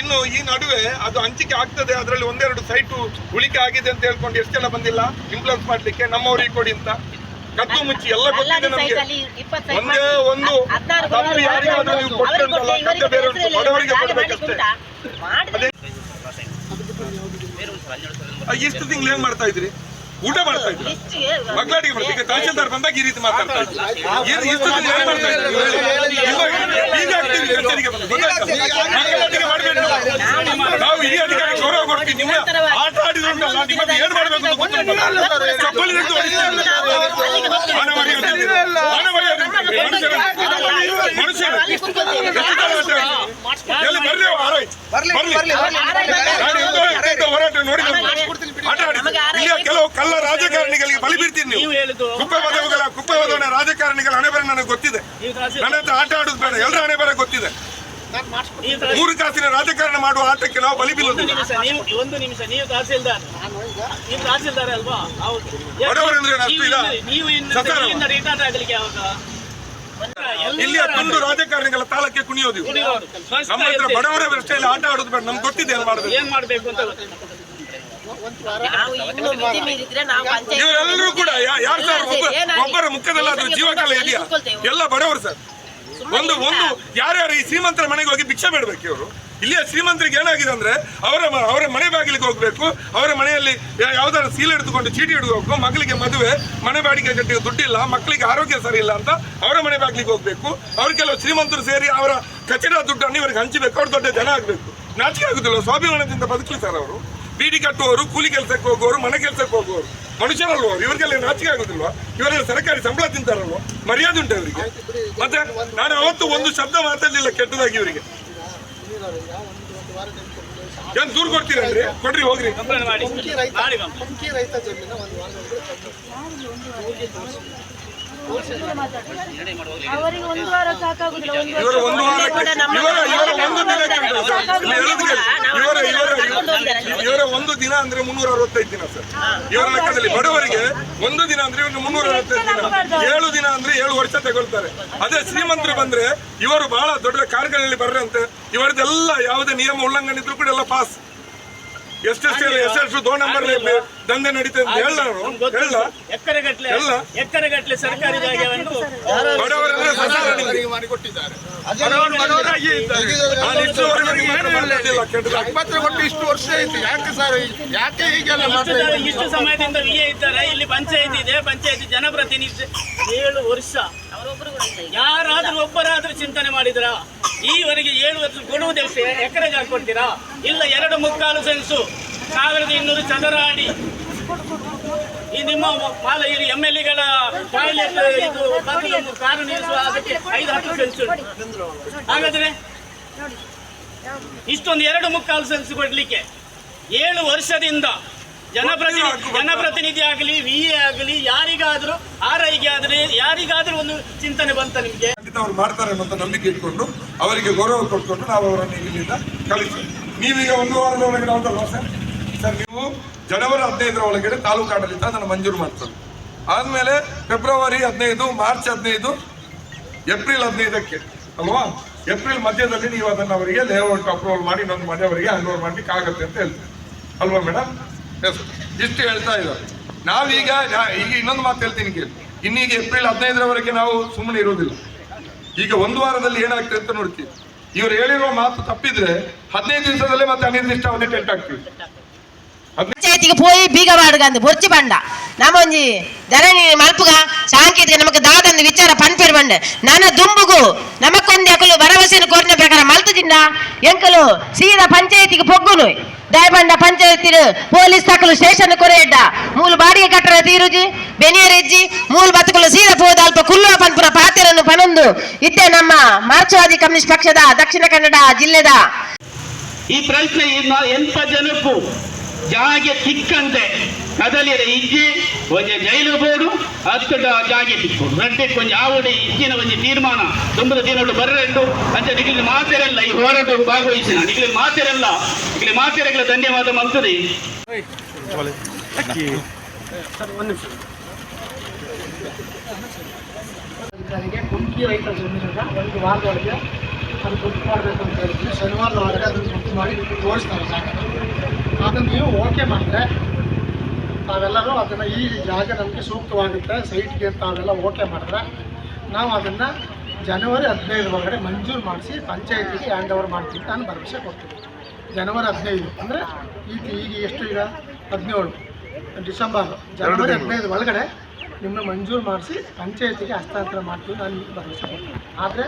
ಇನ್ನು ಈ ನಡುವೆ ಅದು ಹಂಚಿಕೆ ಆಗ್ತದೆ ಅದರಲ್ಲಿ ಒಂದೆರಡು ಸೈಟು ಉಳಿಕೆ ಆಗಿದೆ ಅಂತ ಹೇಳ್ಕೊಂಡು ಎಷ್ಟು ಜನ ಬಂದಿಲ್ಲ? ಇಂಪ್ಲೂಸ್ ಮಾಡ್ಲಿಕ್ಕೆ ನಮ್ಮವರಿಗೆ ಕೊಡಿ ಅಂತ. ಕದ್ದು ಮುಚ್ಚಿ ಎಲ್ಲ ಗೊತ್ತಿದೆ ನಮ್ಗೆ. ಒಂದೇ ಒಂದು ತಪ್ಪು ಯಾರಿಗಾದ್ರೂ ನೀವು ಕೊಟ್ಟಂತಲ್ಲ ಕತ್ತೆ ಬೇರೆ ಉಂಟು? ಬಡವರಿಗೆ ಕೊಡ್ಬೇಕಷ್ಟೇ ಇಷ್ಟು ತಿಂಗಳು ಏನ್ ಮಾಡ್ತಾ ಇದ್ರಿ? ಊಟ ಮಾಡ್ತಾ ಇದ್ರು. ಮಕ್ಕಳಿಗೆ ಬರ್ತೀವಿ ತಹಶೀಲ್ದಾರ್ ಬಂದಾಗ ಈ ರೀತಿ ಮಾತಾಡ್ತಾರೆ ಮಾಡ್ತಾ ಈಗ? ಮಕ್ಕಳೊಟ್ಟಿಗೆ ನಾವು. ಈ ಅಧಿಕಾರಿ ಗೌರವ ಕೊಡ್ತೀವಿ. ನಿಮ್ಮ ಆಟ ಆಡಿದ್ರುಂಟಲ್ಲ ನಿಮಗೆ ಏನ್ ಮಾಡ್ಬೇಕು ಅಂತ ಗೊತ್ತಿಲ್ಲ ಚಪ್ಪಲಿ. ಹಣ ಮನುಷ್ಯರು ಬರ್ಲಿ. ಬರ್ಲಿ ನಾನು ಎಂದೋ ಎಂತೆಂಥ ಹೋರಾಟ ನೋಡಿ ಆಟ ಆಡಿದ್ದು ಇಲ್ಲಿಯ ಕೆಲವು ಕಳ್ಳ ರಾಜಕಾರಣಿಗಳಿಗೆ ಬಲಿ ಬೀರ್ತೀನಿ ನೀವು ನೀವು ಹೇಳುದು ಕುಪ್ಪೆ ಬದವುಗಳ ಕುಪ್ಪೆ ಬದವನ ರಾಜಕಾರಣಿಗಳ ಹಣೆ ಬರ ನನಗೆ ಗೊತ್ತಿದೆ. ನನ್ನ ಹತ್ರ ಆಟ ಆಡುದು ಬೇಡ ಎಲ್ಲರ ಹಣೆ ಬರ ಗೊತ್ತಿದೆ ಮೂರು ಕಾಸಿನ ರಾಜಕಾರಣ ಮಾಡುವ ಆಟಕ್ಕೆ ನಾವು ಬಲಿ ಒಂದು ಬೀಳುವುದಿಲ್ಲ ನಿಮಿಷ ನೀವು ಒಂದು ನಿಮಿಷ ನೀವು ತಹಸೀಲ್ದಾರ್. ನೀವು ತಹಸೀಲ್ದಾರ್ ಅಲ್ವಾ? ಹೌದು ಬಡವರಂದ್ರೆ ಅಷ್ಟು? ಇಲ್ಲಿಂದ ರಿಟೈರ್ಡ್ ಆಗ್ಲಿಕ್ಕೆ ಯಾವಾಗ? ಇಲ್ಲಿಯ ತುಂಡು ರಾಜಕಾರಣಿಗಳ ತಾಳಕ್ಕೆ ಕುಣಿಯೋದು ನಮ್ಮ ಹತ್ರ ಬಡವರ ವ್ಯವಸ್ಥೆಯಲ್ಲಿ ಆಟ ಆಡೋದು ಬೇಡ ನಮ್ಗೆ ಗೊತ್ತಿದೆ ಏನ್ ಮಾಡ್ಬೇಕು. ಏನ್ ಮಾಡ್ಬೇಕು ಅಂತ ಗೊತ್ತಿಲ್ಲ. ಇವರೆಲ್ಲರೂ ಕೂಡ ಯಾ- ಯಾರು ಸರ್? ಒಬ್ಬ ಒಬ್ಬರ ಮುಖದಲ್ಲಾದ್ರೂ ಜೀವಕಾಲ ಇದೆಯಾ? ಎಲ್ಲ ಬಡವರು ಸರ್. ಒಂದು ಒಂದು ಯಾರ್ಯಾರು ಈ ಶ್ರೀಮಂತರ ಮನೆಗೆ ಹೋಗಿ ಭಿಕ್ಷೆ ಬೇಡಬೇಕು ಇವರು? ಇಲ್ಲಿಯ ಶ್ರೀಮಂತರಿಗೆ ಏನಾಗಿದೆ ಅಂದ್ರೆ ಅವರ ಮ- ಅವರ ಮನೆ ಬಾಗಿಲಿಗೆ ಹೋಗ್ಬೇಕು ಅವರ ಮನೆಯಲ್ಲಿ ಯಾವ್ದಾದ್ರು ಸೀಲೆ ಹಿಡಿದುಕೊಂಡು ಚೀಟಿ ಹಿಡಿದು ಮಗಳಿಗೆ ಮದುವೆ ಮನೆ ಬಾಡಿಗೆ ಕಟ್ಟಿಗೆ ದುಡ್ಡಿಲ್ಲ ಮಕ್ಕಳಿಗೆ ಆರೋಗ್ಯ ಸರಿ ಇಲ್ಲ ಅಂತ ಅವರ ಮನೆ ಬಾಗಿಲಿಗೆ ಹೋಗ್ಬೇಕು ಅವ್ರ ಕೆಲವು ಶ್ರೀಮಂತರು ಸೇರಿ ಅವರ ಕಚೇರಿ ದುಡ್ಡನ್ನು ಇವರಿಗೆ ಹಂಚಬೇಕು ಅವ್ರು ದೊಡ್ಡ ಜನ ಆಗ್ಬೇಕು. ನಾಚಿಕೆ ಆಗುದಿಲ್ಲ ಸ್ವಾಭಿಮಾನದಿಂದ ಬದುಕಲಿ ಸರ್ ಅವರು. ಬೀಡಿ ಕಟ್ಟುವವರು, ಕೂಲಿ ಕೆಲಸಕ್ಕೆ ಹೋಗುವವರು, ಮನೆ ಕೆಲಸಕ್ಕೆ ಹೋಗುವವರು. ಮನುಷ್ಯರಲ್ವ ಇವರಿಗೆಲ್ಲ ನಾಚಿಕೆ ಆಗುದಿಲ್ವಾ? ಇವರೆಲ್ಲ ಸರ್ಕಾರಿ ಸಂಬಳ ತಿಂತಾರಲ್ವ? ಮರ್ಯಾದೆ ಉಂಟು ಅವರಿಗೆ. ಮತ್ತೆ ನಾನು ಅವತ್ತು ಒಂದು ಶಬ್ದ ಮಾತಾಡಲಿಲ್ಲ ಕೆಟ್ಟದಾಗಿ ಇವರಿಗೆ. ಏನ್ ದೂರ ಕೊಡ್ತೀರಂದ್ರೆ ಕೊಡ್ರಿ, ಹೋಗ್ರಿ. ಅವರಿಗೆ ಒಂದು ವಾರ ಸಾಕಾಗುದಿಲ್ಲ ಒಂದು ಕೇಳಿ. ಇವರ ಇವರ ಇವರ ಒಂದು ದಿನ ಅಂದ್ರೆ ಮುನ್ನೂರ ಅರವತ್ತೈದು ದಿನ ಸರ್. ಇವರ ಲೆಕ್ಕದಲ್ಲಿ ಬಡವರಿಗೆ ಒಂದು ದಿನ ಅಂದ್ರೆ ಇವರು ಮುನ್ನೂರ ಅರವತ್ತೈದು ದಿನ. ಏಳು ದಿನ ಅಂದ್ರೆ ಏಳು ವರ್ಷ ತಗೊಳ್ತಾರೆ. ಅದೇ ಶ್ರೀಮಂತರು ಬಂದ್ರೆ ಇವರು ಬಹಳ ದೊಡ್ಡ ಕಾರ್ಗಳಲ್ಲಿ ಬರ್ರಂತೆ ಇವರದೆಲ್ಲ ಯಾವುದೇ ನಿಯಮ ಉಲ್ಲಂಘನೆ ಇದ್ರು ಕೂಡ ಎಲ್ಲ ಪಾಸ್ ಎಷ್ಟೆಷ್ಟು ಎಷ್ಟೆಷ್ಟು ದೋ ನಂಬರ್ ದಂಧೆ ನಡೀತದೆ ಅಂತ ಹೇಳ. ಹೇಳ ಎಕರೆಗಟ್ಲೆ ಎಲ್ಲ? ಎಕರೆಗಟ್ಲೆ ಸರ್ಕಾರಿ ಜಾಗವನ್ನು ಬಡವರೆಲ್ಲ ಮಾಡಿಕೊಟ್ಟಿದ್ದಾರೆ. ಕೊಟ್ಟು ಇಷ್ಟು ವರ್ಷ ಆಯ್ತು. ಯಾಕೆ ಸರ್ ಯಾಕೆ ಹೀಗೆಲ್ಲ ಇಷ್ಟು ಇಷ್ಟು ಸಮಯದಿಂದ ವಿಎ ಇದ್ದಾರೆ. ಇಲ್ಲಿ ಪಂಚಾಯತ್ ಇದೆ. ಪಂಚಾಯತ್ ಜನಪ್ರತಿನಿಧಿ ಏಳು ವರ್ಷ. ಯಾರಾದ್ರೂ ಒಬ್ಬರಾದ್ರೂ ಚಿಂತನೆ ಮಾಡಿದ್ರ? ಈವರೆಗೆ ಏಳು ವರ್ಷ ಕೊಡುವುದೇ ಎಕರೆ ಹಾಕೊಡ್ತೀರಾ? ಕೊಡ್ತೀರಾ ಇಲ್ಲ ಎರಡು ಮುಕ್ಕಾಲು ಸೆನ್ಸು. ಸಾವಿರದ ಇನ್ನೂರು ಚದರ ಅಡಿ ಈ ನಿಮ್ಮ ಮಾಲ ಇಲ್ಲಿ ಎಂ ಎಲ್ ಎಗಳ ಟಾಯ್ಲೆಟ್ ಇದು ಕಾರು ನಿಲ್ಲಿಸುವ ಅದಕ್ಕೆ ಐದು ಹತ್ತು ಸೆನ್ಸ್ ಹಾಗಾದ್ರೆ ಇಷ್ಟೊಂದು ಎರಡು ಮುಕ್ಕಾಲು ಸೆನ್ಸ್ ಕೊಡ್ಲಿಕ್ಕೆ ಏಳು ವರ್ಷದಿಂದ ಜನಪ್ರತಿನಿಧಿ ಜನಪ್ರತಿನಿಧಿ ಆಗಲಿ ವಿ ಎ ಆಗಲಿ ಯಾರಿಗಾದರೂ ಆರ್ ಐಗೆ ಆದ್ರೆ ಯಾರಿಗಾದರೂ ಒಂದು ಚಿಂತನೆ ಬಂತ ನಿಮ್ಗೆ? ಖಂಡಿತ ಅವ್ರು ಮಾಡ್ತಾರೆ ಅನ್ನೋ ನಂಬಿಕೆ ಇಟ್ಕೊಂಡು ಅವರಿಗೆ ಗೌರವ ಕೊಟ್ಕೊಂಡು ನಾವು ಅವರನ್ನು ಇಲ್ಲಿಂದ ಕಳಿಸ್ತೇವೆ. ನೀವೀಗ ಒಂದು ವಾರದ ಒಳಗೆ ಹೌದಲ್ವಾ ಸರ್? ಸರ್, ನೀವು ಜನವರಿ ಹದಿನೈದರ ಒಳಗಡೆ ತಾಲೂಕು ಆಡಳಿತ ಅದನ್ನು ಮಂಜೂರು ಮಾಡ್ತಾರೆ ಆದ್ಮೇಲೆ ಫೆಬ್ರವರಿ ಹದಿನೈದು, ಮಾರ್ಚ್ ಹದಿನೈದು, ಏಪ್ರಿಲ್ ಹದಿನೈದಕ್ಕೆ, ಅಲ್ವಾ? ಏಪ್ರಿಲ್ ಮಧ್ಯದಲ್ಲಿ ನೀವು ಅದನ್ನು ಅವರಿಗೆ ಲೇಔಟ್ ಅಪ್ರೂವಲ್ ಮಾಡಿ ಇನ್ನೊಂದು ಮನೆ ಅವರಿಗೆ ಓವರ್ ಮಾಡ್ಲಿಕ್ಕೆ ಆಗುತ್ತೆ ಅಂತ ಹೇಳ್ತಾರೆ ಅಲ್ವಾ ಮೇಡಮ್ ಎಸ್ ಇಷ್ಟು ಹೇಳ್ತಾ ಇದ್ದಾರೆ. ನಾವೀಗ ಈಗ ಇನ್ನೊಂದು ಮಾತು ಹೇಳ್ತೀನಿ ಕೇಳಿ. ಇನ್ನೀಗ ಏಪ್ರಿಲ್ ಹದಿನೈದರವರೆಗೆ ನಾವು ಸುಮ್ಮನೆ ಇರುವುದಿಲ್ಲ. ಈಗ ಒಂದು ವಾರದಲ್ಲಿ ಏನಾಗ್ತದೆ ಅಂತ ನೋಡ್ತೀವಿ. ಇವ್ರು ಹೇಳಿರುವ ಮಾತು ತಪ್ಪಿದ್ರೆ ಹದಿನೈದು ದಿವಸದಲ್ಲೇ ಮತ್ತೆ ಅನಿರ್ದಿಷ್ಟ ಅವಧಿ ಟೆಂಟ್ ಆಗ್ತೀವಿ ಪಂಚಾಯತಿಗೆ పోయి ಬೀಗ ಬಾಡ್ಗಂದು ಬೊರ್ಚಿ ಬಂಡ. ನಮೊಂಜಿ ಧರಣಿ ಮಲ್ಪುಗ, ಸಾಂಕೇತಿಕ ನಮಕ್ ದಾದಂದು ವಿಚಾರ ಪನ್ಪೇರ್ ಬಂಡೆ. ನನ್ನ ದುಂಬುಗು ನಮಕೊಂದು ಅಕಲು ಭರವಸೆನ ಕೋರಿನ ಪ್ರಕಾರ ಮಲ್ತದಿಂದ, ಎಂಕಲು ಸೀದಾ ಪಂಚಾಯತಿಗೆ ಪೊಗ್ಗುನು ದಯಬಂಡ ಪಂಚಾಯತಿ ಪೊಲೀಸ್ ತಕಲು ಸ್ಟೇಷನ್ ಕೊರೆಯಡ್ಡ ಮೂಲ ಬಾಡಿಗೆ ಕಟ್ಟಡ ತೀರುಜಿ ಬೆನಿಯರೆಜ್ಜಿ ಮೂಲ ಬತಕಲು ಸೀದಾ ಪೋದ ಅಲ್ಪ ಕುಲ್ಲುವ ಪನ್ಪುರ ಪಾತೆರನ್ನು ಪನೊಂದು. ಇದ್ದೇ ನಮ್ಮ ಮಾರ್ಕ್ಸ್ವಾದಿ ಕಮ್ಯುನಿಸ್ಟ್ ಪಕ್ಷದ ದಕ್ಷಿಣ ಕನ್ನಡ ಜಿಲ್ಲೆದ. ಈ ಪ್ರಶ್ನೆ ಎಂತ ಜನಕ್ಕೂ ಜಾಗೆ ತಿಕ್ಕಂತೆ. ಕದಲಿರ ಇಜ್ಜಿ ಒಂದು ಜೈಲು ಬೋಡು ಅತ್ತಡ ಜಾಗೆ ತಿಕ್ಕೋಡು ರಡ್ಡೆ ಕೊಂಚ ಆವಡೆ ಇಜ್ಜಿನ ಒಂಜಿ ತೀರ್ಮಾನ. ತುಂಬದ ದಿನಗಳು ಬರ್ರೆಂಡು ಅಂತ ನಿಗಲಿ ಮಾತೆರಲ್ಲ ಈ ಹೋರಾಟ ಭಾಗವಹಿಸಿನ ನಿಗಲಿ ಮಾತೆರಲ್ಲ ನಿಗಲಿ ಮಾತೆರೆಗಳ ಧನ್ಯವಾದ ಮಂತ್ರಿ ಇದ್ದವರಿಗೆ ಕುಂಕಿ ರೈತ ಜಮೀನಿನ ಒಂದು ವಾರದೊಳಗೆ ಅದು ಗುರ್ತು ಮಾಡಬೇಕು ಅಂತ ಹೇಳಿದ್ರೆ ಶನಿವಾರದ ಒಳಗಡೆ ಅದನ್ನು ಗುರ್ತು ಮಾಡಿ ತೋರಿಸ್ತಾರೆ ಜಾಗ ಅದನ್ನು ನೀವು ಓಕೆ ಮಾಡಿದ್ರೆ ತಾವೆಲ್ಲರೂ ಅದನ್ನು ಈ ಜಾಗ ನಮಗೆ ಸೂಕ್ತವಾಗುತ್ತೆ ಸೈಟ್ಗೆ ಅಂತ ಅವೆಲ್ಲ ಓಕೆ ಮಾಡಿದ್ರೆ ನಾವು ಅದನ್ನು ಜನವರಿ ಹದಿನೈದು ಒಳಗಡೆ ಮಂಜೂರು ಮಾಡಿಸಿ ಪಂಚಾಯತಿಗೆ ಹ್ಯಾಂಡ್ ಓವರ್ ಮಾಡ್ತೀವಿ ನಾನು ಭರವಸೆ ಕೊಡ್ತೀನಿ. ಜನವರಿ ಹದಿನೈದು ಅಂದರೆ ಈಗ ಈಗ ಎಷ್ಟು ಈಗ? ಹದಿನೇಳು. ಡಿಸೆಂಬರ್ ಜನವರಿ ಹದಿನೈದು ಒಳಗಡೆ ನಿಮ್ಮನ್ನು ಮಂಜೂರು ಮಾಡಿಸಿ ಪಂಚಾಯತಿಗೆ ಹಸ್ತಾಂತರ ಮಾಡ್ತೀವಿ ನಾನು ಭರವಸೆ ಕೊಡ್ತೀನಿ. ಆದರೆ